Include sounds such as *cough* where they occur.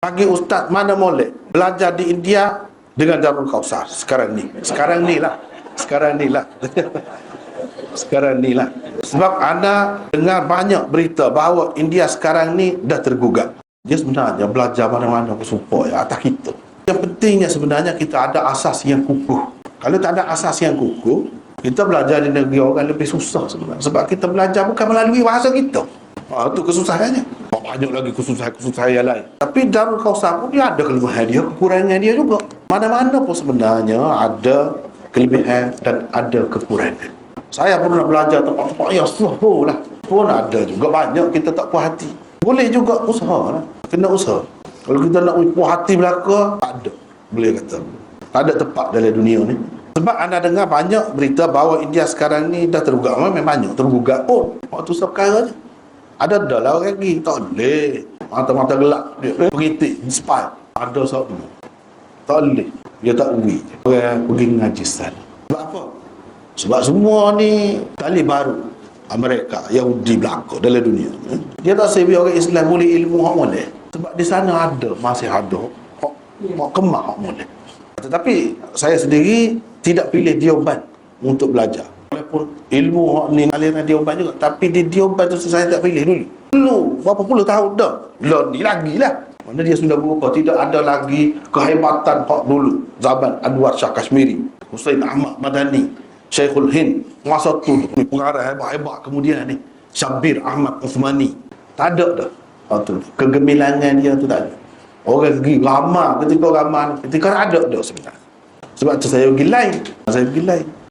Bagi ustaz mana boleh belajar di India dengan Darul Kausar sekarang ni. Sekarang ni lah. Sekarang ni lah. *laughs* sekarang ni lah. Sebab anda dengar banyak berita bahawa India sekarang ni dah tergugat. Dia sebenarnya belajar mana-mana ke supaya atas kita. Yang pentingnya sebenarnya kita ada asas yang kukuh. Kalau tak ada asas yang kukuh, kita belajar di negeri orang lebih susah sebenarnya. Sebab kita belajar bukan melalui bahasa kita. Ha, itu kesusahannya. Banyak lagi kesusahan-kesusahan yang lain. Tapi Darul Kausar pun dia ada kelebihan dia, kekurangan dia juga. Mana-mana pun sebenarnya ada kelebihan dan ada kekurangan. Saya pernah belajar tempat-tempat yang suhu lah. Pun ada juga banyak kita tak puas hati. Boleh juga usaha lah. Kena usaha. Kalau kita nak puas hati belaka, tak ada. Boleh kata. Tak ada tempat dalam dunia ni. Sebab anda dengar banyak berita bahawa India sekarang ni dah tergugat. Memang banyak tergugat pun. Waktu seperkara je. Ada dah lah orang lagi. Tak boleh. Mata-mata gelap. Dia beritik. Spy. Ada semua. Tak boleh. Dia tak pergi. Orang pergi ngaji sana. Sebab apa? Sebab semua ni kali baru Amerika, Yahudi belaka dalam dunia. Dia tak sebi orang Islam boleh ilmu hak boleh. Sebab di sana ada, masih ada hak, hak kemah hak boleh. Tetapi saya sendiri tidak pilih Dioban untuk belajar. Walaupun ilmu hak ni aliran Dioban juga. Tapi di Dioban tu saya tak pilih dulu. Dulu, berapa puluh tahun dah. Belum ni lagi lah. Mana dia sudah berubah. Tidak ada lagi kehebatan hak dulu. Zaman Anwar Shah Kashmiri. Hussein Ahmad Madani. Syekhul Hind masa tu pengarah hebat-hebat kemudian ni Syabir Ahmad Uthmani tak ada dah tu kegemilangan dia tu tak ada orang pergi lama ketika ramai ketika ada dah sebenarnya sebab tu saya pergi lain saya pergi lain